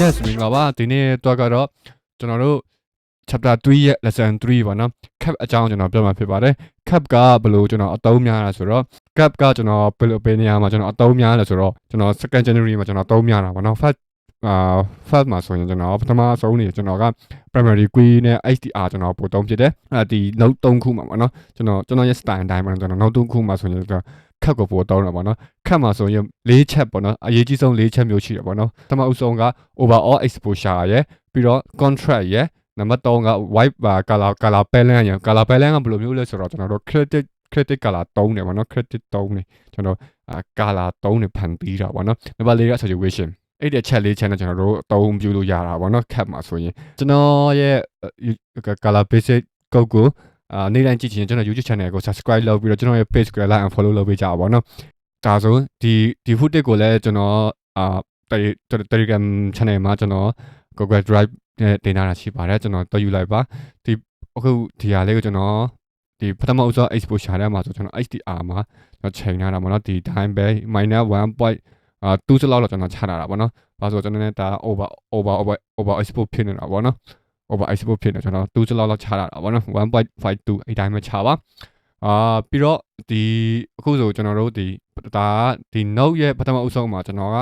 yes မင်္ဂလာပါဒီနေ့တော့ကတော့ကျွန်တော်တို့ chapter 3ရဲ့ lesson 3ပေါ့နော် cap အကြောင်းကျွန်တော်ပြောမှာဖြစ်ပါတယ် cap ကဘယ်လိုကျွန်တော်အသုံးများလဲဆိုတော့ cap ကကျွန်တော်ဘယ်လိုပဲနေရာမှာကျွန်တော်အသုံးများလဲဆိုတော့ကျွန်တော် second January မှာကျွန်တော်အသုံးများတာပေါ့နော် first အာ first မှာဆိုရင်ကျွန်တော်ပထမဆုံးနေကျွန်တော်က primary key နဲ့ HDR ကျွန်တော်ပို့သုံးဖြစ်တယ်အဲဒီ note 3ခုမှာပေါ့နော်ကျွန်တော်ကျွန်တော်ရဲ့ style အတိုင်းပေါ့နော်ကျွန်တော် note 3ခုမှာဆိုရင်ကျွန်တော်ခက်ကိုပို့တောင်းတာပေါ့နော်ခက်မှာဆိုရင်၄ချက်ပေါ့နော်အရေးကြီးဆုံး၄ချက်မျိုးရှိတယ်ပေါ့နော်ပထမအဦးဆုံးက overall exposure ရယ်ပြီးတော့ contract ရယ်နံပါတ်3က white bar color color balance ရယ် color balance ကဘယ်လိုမျိုးလဲဆိုတော့ကျွန်တော်တို့ credit credit color 3တယ်ပေါ့နော် credit 3နေကျွန်တော်အာ color 3နေဖန်ပြီးတာပေါ့နော်နံပါတ်4က saturation အဲ့ဒီချက်လေးချက်နဲ့ကျွန်တော်တို့အသုံးပြုလို့ရတာပေါ့နော် cap မှာဆိုရင်ကျွန်တော်ရဲ့ color basic code ကိုအာနေ့တိုင်းကြည့်ချင်ကျွန်တော် YouTube channel ကို subscribe လုပ်ပြီးတော့ကျွန်တော်ရဲ့ page ကို like and follow လုပ်ပေးကြပါဘောနော်ဒါဆိုဒီဒီ footage ကိုလည်းကျွန်တော်အာ Telegram channel မှာကျွန်တော် Google Drive နဲ့တင်ထားတာရှိပါတယ်ကျွန်တော်တော့ယူလိုက်ပါဒီအခုဒီဟာလေးကိုကျွန်တော်ဒီပထမအဆုံး exposure ထဲမှာဆိုကျွန်တော် HDR မှာကျွန်တော်ချိန်ထားတာပေါ့နော်ဒီ time ပဲ -1. အာ2စလောက်တော့ကျွန်တော်ချထားတာပေါ့နော်။ဘာလို့ကျွန်တော်လည်းဒါ over over over over export ဖြစ်နေတာပေါ့နော်။ over export ဖြစ်နေကျွန်တော်2စလောက်လောက်ချထားတာပေါ့နော်1.52အဲ့တိုင်းပဲချပါအာပြီးတော့ဒီအခုဆိုကျွန်တော်တို့ဒီဒါဒီ note ရဲ့ပထမအုပ်ဆုံးမှာကျွန်တော်က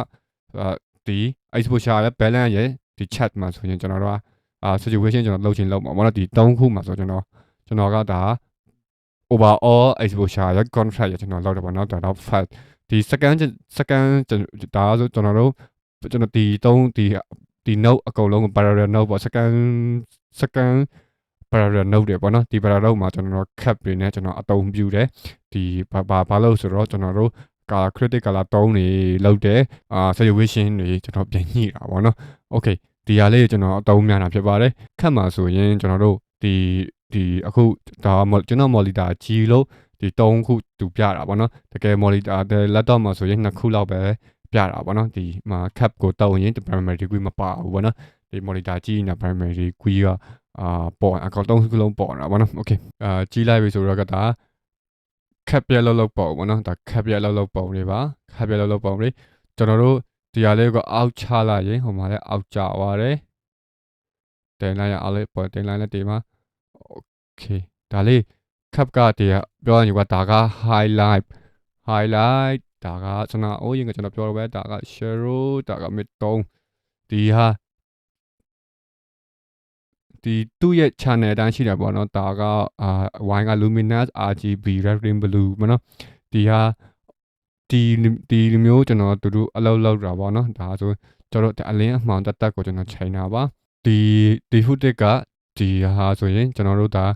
ဒီ exposure ရဲ့ balance ရဲ့ဒီ chat မှာဆိုရင်ကျွန်တော်တို့ကအာ situation ကျွန်တော်လုပ်ချင်လုပ်မှာပေါ့နော်ဒီ3ခုမှာဆိုကျွန်တော်ကျွန်တော်ကဒါ overall exposure ရဲ့ contract ရဲ့ကျွန်တော်လုပ်တယ်ပေါ့နော်ဒါတော့ fact ဒီ second second ဒါဆိုကျွန်တော်တို့ကျွန်တော်ဒီ3ဒီဒီ note အကုန်လုံး parallel note ပေါ့ second second parallel note တွေပေါ့နော်ဒီ parallel မှာကျွန်တော် cap တွေနဲ့ကျွန်တော်အတုံးပြူတယ်ဒီဘာဘာဘာလို့ဆိုတော့ကျွန်တော်တို့ color critic color 3တွေလောက်တယ်အာ saturation တွေကျွန်တော်ပြန်ညှိတာပေါ့နော် okay ဒီဟာလေးကျွန်တော်အတုံးများတာဖြစ်ပါတယ်ခက်မှာဆိုရင်ကျွန်တော်တို့ဒီဒီအခုဒါကျွန်တော် monitor ကြီးလို့ ဒီ3ခုတူပြတာပေါ့နော်တကယ် monitor တဲ့ laptop မှာဆိုရင်2ခုလောက်ပဲပြတာပေါ့နော်ဒီမှာ cap ကိုတောက်ရင် primary degree မပါဘူးပေါ့နော်ဒီ monitor ကြီးနေတာ primary degree ကအာပေါ်အကောင့်3ခုလုံးပေါ်တာပေါ့နော် okay အာကြီးလိုက်ပြီဆိုတော့ကဒါ cap ပြလောက်လောက်ပေါ့ပေါ့နော်ဒါ cap ပြလောက်လောက်ပုံတွေပါ cap ပြလောက်လောက်ပုံတွေကျွန်တော်တို့ဒီဟာလေးကိုအောက်ချလိုက်ရင်ဟိုမှာလည်းအောက်ကျသွားတယ်တင်လိုက်ရအောင်လေးပေါ်တင်လိုက်လက်ဒီမှာ okay ဒါလေး cap ကတည်းကပြောရရင်ကဒါက highlight highlight ဒါကကျွန်တော်အိုးရင်ကကျွန်တော်ပြောရပဲဒါက shadow ဒါက mid tone ဒီဟာဒီသူ့ရဲ့ channel အတိုင်းရှိတယ်ပေါ့နော်ဒါကအာ wine က luminous RGB red green blue ပေါ့နော်ဒီဟာဒီဒီမျိုးကျွန်တော်တို့အလုပ်လုပ်တာပေါ့နော်ဒါဆိုကျွန်တော်တို့အလင်းအမှောင်တက်တက်ကိုကျွန်တော်ချိန်တာပါဒီဒီ footage ကဒီဟာဆိုရင်ကျွန်တော်တို့ဒါ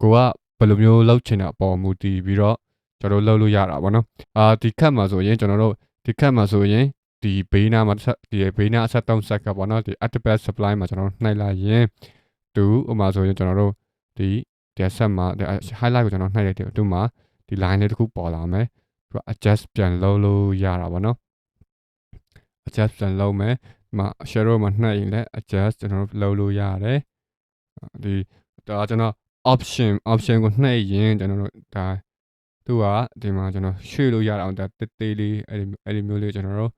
ကိုက ဘယ်လိုမျိုးလုပ်ချင်တာပေါ်မူတည်ပြီးတော့ကျွန်တော်တို့လုပ်လို့ရတာပေါ့နော်အာဒီခက်မှာဆိုရင်ကျွန်တော်တို့ဒီခက်မှာဆိုရင်ဒီဘေးနားမှာဒီဘေးနားအဆက်3ဆက်ကပေါ့နော်ဒီ active supply မှာကျွန်တော်တို့နှိုက်လိုက်ရင်တူဥမာဆိုရင်ကျွန်တော်တို့ဒီဒီဆက်မှာ highlight ကိုကျွန်တော်နှိုက်လိုက်တယ်သူမှာဒီ line လေးတစ်ခုပေါ်လာမယ်သူက adjust ပြန်လုပ်လို့ရတာပေါ့နော် adjust ပြန်လုပ်မယ်ဒီမှာ shadow မှာနှိုက်ရင်လည်း adjust ကျွန်တော်တို့လုပ်လို့ရတယ်ဒီဒါကျွန်တော် option option ကိုနှိပ်ရင်ကျွန်တော်တို့ဒါသူကဒီမှာကျွန်တော်ရွှေ့လို့ရတာဒါတေးသေးလေးအဲ့ဒီအဲ့ဒီမျိုးလေးကျွန်တော်တို့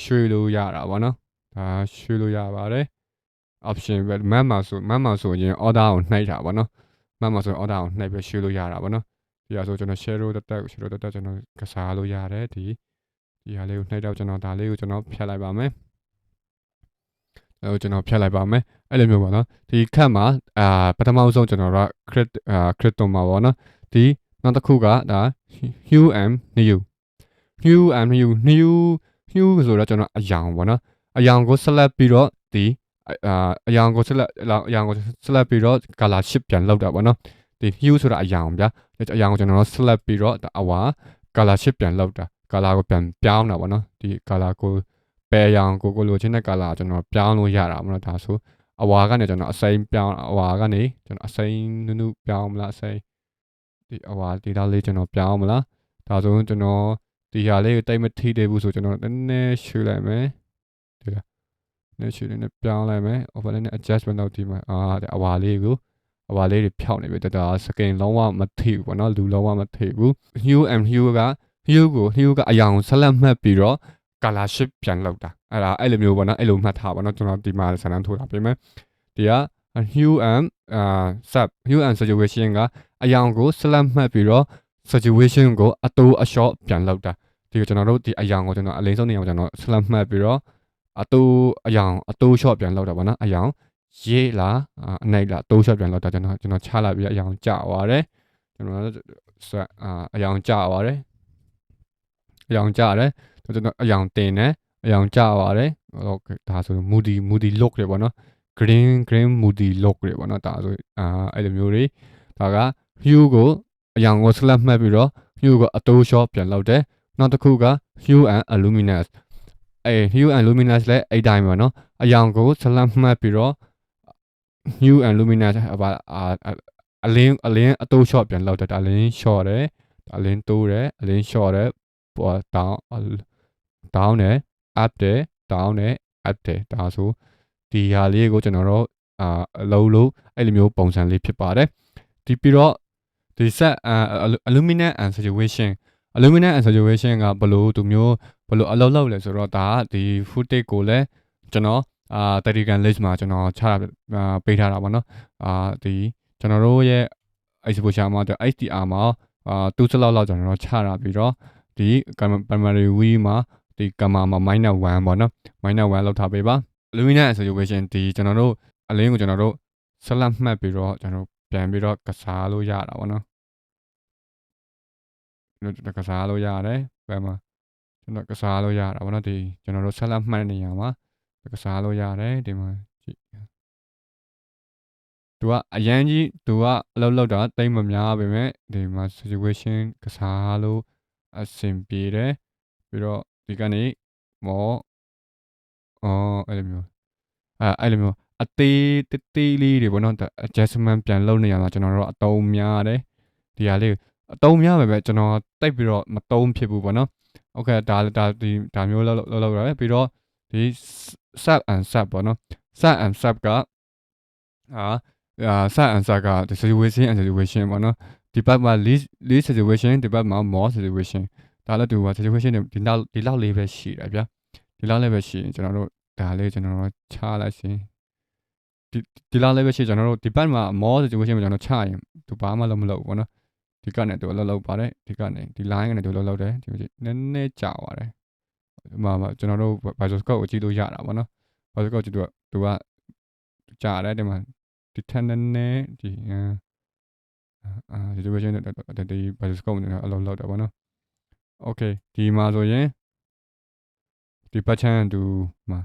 ရွှေ့လို့ရတာဗောနော်ဒါရွှေ့လို့ရပါတယ် option ပဲမတ်မှာဆိုမတ်မှာဆိုရင် order ကိုနှိပ်တာဗောနော်မတ်မှာဆို order ကိုနှိပ်ပြီးရွှေ့လို့ရတာဗောနော်ဒီဟာဆိုကျွန်တော် share တက်တက် share တက်တက်ကျွန်တော်ကစားလို့ရတယ်ဒီဒီဟာလေးကိုနှိပ်တော့ကျွန်တော်ဒါလေးကိုကျွန်တော်ဖြတ်လိုက်ပါမယ်အဲကျွန်တော်ဖြတ်လိုက်ပါမယ် အဲ့လိုမျိုးပေါ့နော်ဒီခက်မှာအာပထမဆုံးကျွန်တော်တို့ crit အာ crypto မှာပေါ့နော်ဒီနောက်တစ်ခုကဒါ hue and new hue and new new hue ဆိုတော့ကျွန်တော်အယောင်ပေါ့နော်အယောင်ကို select ပြီးတော့ဒီအာအယောင်ကို select အယောင်ကို select ပြီးတော့ color shift ပြန်လုပ်တာပေါ့နော်ဒီ hue ဆိုတာအယောင်ဗျာအယောင်ကိုကျွန်တော်တို့ select ပြီးတော့အဝါ color shift ပြန်လုပ်တာ color ကိုပြန်ပြောင်းတာပေါ့နော်ဒီ color ကိုပယ်ရောင်ကိုကိုလိုချင်တဲ့ color ကျွန်တော်ပြောင်းလို့ရတာမလို့ဒါဆို အဝါကနေကျွန်တော်အစိမ်းပြောင်းအဝါကနေကျွန်တော်အစိမ်းနုနုပြောင်းမလားအစိမ်းဒီအဝါဒီတော့လေးကျွန်တော်ပြောင်းမလားဒါဆိုကျွန်တော်ဒီဟာလေးကိုတိတ်မထိသေးဘူးဆိုကျွန်တော်နည်းနည်းရွှေ့လိုက်မယ်ဒီလားနည်းရှိနေနဲ့ပြောင်းလိုက်မယ် overlay နဲ့ adjustment လုပ်ဒီမှာအာတဲ့အဝါလေးကိုအဝါလေးတွေဖြောက်နေပြီတဒါစကင်လုံးဝမထိဘူးပေါ့နော်လူလုံးဝမထိဘူး hue and hue က hue ကို hue ကအရောင်ဆက်လက်မှတ်ပြီးတော့ color shift ပြန်လုပ်တာ အဲ့ဒါအဲ့လိုမျိုးပေါ့နော်အဲ့လိုမှတ်ထားပါနော်ကျွန်တော်ဒီမှာဆန္ဒထိုးတာပြင်မယ်ဒီက hue and အာ sub hue and saturation ကအရောင်ကိုဆက်လက်မှတ်ပြီးတော့ saturation ကိုအတိုးအလျှော့ပြန်လုပ်တာဒီကကျွန်တော်တို့ဒီအရောင်ကိုကျွန်တော်အလိမ့်ဆုံးနေအောင်ကျွန်တော်ဆက်လက်မှတ်ပြီးတော့အတိုးအရောင်အတိုးလျှော့ပြန်လုပ်တာပေါ့နော်အရောင်ရေးလားအနိုင်လားအတိုးလျှော့ပြန်လုပ်တာကျွန်တော်ကျွန်တော်ချလိုက်ပြီးအရောင်ကျသွားတယ်ကျွန်တော်ဆက်အာအရောင်ကျသွားတယ်အရောင်ကျတယ်ကျွန်တော်အရောင်တင်တယ် အရောင်ကျသွားတယ်ဟုတ်ကဲ့ဒါဆို moody moody look တွေပေါ့နော် green green moody look တွေပေါ့နော်ဒါဆိုအာအဲ့လိုမျိုးတွေဒါက hue ကိုအရောင်ကို select မှတ်ပြီးတော့ hue ကိုအတိုး shot ပြန်လုပ်တယ်နောက်တစ်ခုက hue and luminous အဲ hue and luminous လည်းအဲ့တိုင်းပါနော်အရောင်ကို select မှတ်ပြီးတော့ hue and luminous ဘာအလင်းအလင်းအတိုး shot ပြန်လုပ်တယ်ဒါအလင်း shot တယ်ဒါအလင်းတိုးတယ်အလင်း shot တယ်ပေါ် down down တယ် up တယ် down တယ် up တယ်ဒါဆိုဒီဟာလေးကိုကျွန်တော်တို့အာအလုံးလုံးအဲ့လိုမျိုးပုံစံလေးဖြစ်ပါတယ်ဒီပြီးတော့ဒီ set aluminum and saturation aluminum and saturation ကဘလို့သူမျိုးဘလို့အလုံးလုံးလဲဆိုတော့ဒါကဒီ footage ကိုလည်းကျွန်တော်အာ Telegram list မှာကျွန်တော်ချပေးထားတာပေါ့နော်အာဒီကျွန်တော်တို့ရဲ့ exposure မှာ HDR မှာအာ2စလောက်လောက်ကျွန်တော်တို့ချတာပြီးတော့ဒီ primary view မှာ ဒီ camera မှာ minus 1ပေါ့နော် minus 1လောက်ထားပေးပါ Lumina Saturation ဒီကျွန်တော်တို့အလင်းကိုကျွန်တော်တို့ဆက်လက်မှတ်ပြီးတော့ကျွန်တော်ပြန်ပြီးတော့ကစားလို့ရတာပေါ့နော်ကျွန်တော်ကစားလို့ရတယ်ဘယ်မှာကျွန်တော်ကစားလို့ရတာပေါ့နော်ဒီကျွန်တော်တို့ဆက်လက်မှတ်နေရမှာကစားလို့ရတယ်ဒီမှာကြည့်သူကအရန်ကြီးသူကအလုပ်လုပ်တာတိတ်မများပါပဲဒီမှာ situation ကစားလို့အဆင်ပြေတယ်ပြီးတော့ ဒီကနေမောအော်အဲ့လိုမျိုးအဲအဲ့လိုမျိုးအသေးတေးသေးလေးတွေပေါ့နော် adjustment ပြန်လုပ်နေရမှာကျွန်တော်တို့အတုံးများတယ်ဒီဟာလေးအတုံးများပဲပဲကျွန်တော်တိတ်ပြီးတော့မတုံးဖြစ်ဘူးပေါ့နော်โอเคဒါဒါဒီဒါမျိုးလောက်လောက်လောက်ရတယ်ပြီးတော့ဒီ sub and sub ပေါ့နော် sub and sub ကအာ sub and sub က situation and situation ပေါ့နော်ဒီဘက်မှာ least least situation ဒီဘက်မှာ more situation ဒါလည်းတူပါ situation ဒီလောက်ဒီလောက်လေးပဲရှိတယ်ဗျာဒီလောက်လေးပဲရှိရင်ကျွန်တော်တို့ဒါလေးကျွန်တော်တို့ချလိုက်ရှင်ဒီဒီလောက်လေးပဲရှိကျွန်တော်တို့ဒီဘက်မှာ more situation မှာကျွန်တော်ချရင်သူဘာမှလုံးမလုပ်ဘူးပေါ့နော်ဒီကနေသူအလုပ်လုပ်ပါတယ်ဒီကနေဒီ line ကနေသူအလုပ်လုပ်တယ်ဒီနည်းနည်းကြာသွားတယ်ဒီမှာကျွန်တော်တို့ bioscope ကိုကြည့်လို့ရတာပေါ့နော် bioscope ကြည့်သူကသူကကြာတယ်ဒီမှာဒီထန်နည်းနည်းဒီအာ situation ဒီ bioscope နဲ့အလုပ်လုပ်တယ်ပေါ့နော် okay ဒီမှာဆိုရင်ဒီဘက်ချမ်းသူမှာ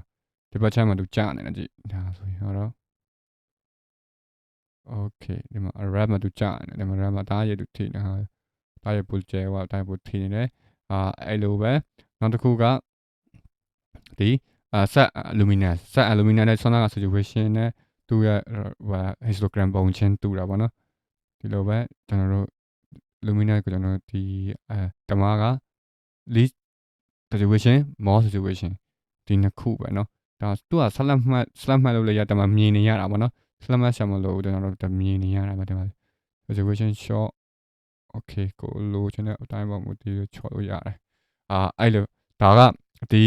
ဒီဘက်ချမ်းမှာသူကြာနေတယ်ကြည့်ဒါဆိုရင်ဟောတော့ okay ဒီမှာ rap မှာသူကြာနေတယ်ဒီမှာ rap မှာတားရသူထိနေဟာတားရပူကျဲဝတားရပူထိနေတယ်အာအဲ့လိုပဲနောက်တစ်ခုကဒီအာ set luminous set luminous နဲ့ sonar situation နဲ့သူရဲ့ဟို histogram ပုံချင်းတူတာပေါ့နော်ဒီလိုပဲကျွန်တော်တို့ luminous ကိုကျွန်တော်ဒီအဲတမားက least situation more situation ဒီနှစ်ခုပဲเนาะဒါသူက select မှတ် select မှတ်လုပ်လိုက်ရတမှာမြင်နေရတာပေါ့နော် select မှတ်ဆက်မလို့ကျွန်တော်တို့မြင်နေရတာပါဒီမှာ situation short okay ကိုလိုချင်တဲ့အတိုင်းပေါ့မူတည်ချော်လို့ရတယ်အာအဲ့လိုဒါကဒီ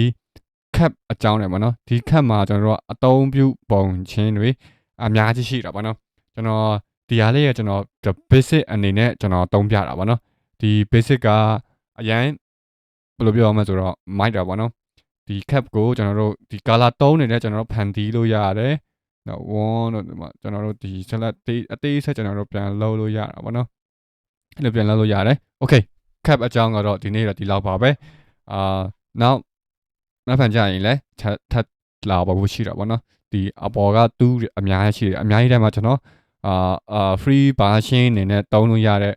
cap အကြောင်းတယ်ပေါ့နော်ဒီ cap မှာကျွန်တော်တို့အသုံးပြုပုံချင်းတွေအများကြီးရှိတာပေါ့နော်ကျွန်တော်ဒီဟာလေးကကျွန်တော် basic အနေနဲ့ကျွန်တော်သုံးပြတာပေါ့နော်ဒီ basic ကအရင် ဘယ်လိုပြောရမလဲဆိုတော့ mic တာပေါ့နော်ဒီ cap ကိုကျွန်တော်တို့ဒီ color သုံးနေတဲ့ကျွန်တော်တို့ဖန်တီးလို့ရတယ်နော်1တို့ဒီမှာကျွန်တော်တို့ဒီ select အသေးဆက်ကျွန်တော်တို့ပြန်လုပ်လို့ရတာပေါ့နော်အဲ့လိုပြန်လုပ်လို့ရတယ် okay cap အကြောင်းကတော့ဒီနေ့တော့ဒီလောက်ပါပဲအာနောက်နောက်ဖန်ကြရင်လည်းထပ်လာပါဖို့ရှိတာပေါ့နော်ဒီအပေါ်ကတူးအများကြီးရှိတယ်အများကြီးတိုင်းမှာကျွန်တော်အာအာ free version အနေနဲ့တုံးလို့ရတဲ့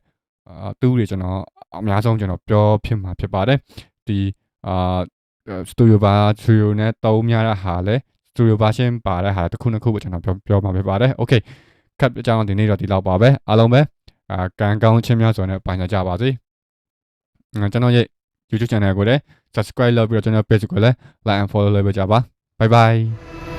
အာတူးတွေကျွန်တော် အများဆုံးကျွန်တော်ပြောဖြစ်မှာဖြစ်ပါတယ်ဒီအာ studio bar studio နဲ့တုံးများတဲ့ဟာလဲ studio version ပါတဲ့ဟာတစ်ခုနှစ်ခုပဲကျွန်တော်ပြောပြောမှာဖြစ်ပါတယ် okay ကပ်အကြောင်းဒီနေ့တော့ဒီလောက်ပါပဲအားလုံးပဲအာကံကောင်းခြင်းများစွာနဲ့ပိုင်ကြပါစေကျွန်တော်ရဲ့ YouTube channel ကိုလည်း subscribe လုပ်ပြီးတော့ကျွန်တော် page ကိုလည်း like and follow လုပ်ပေးကြပါ bye bye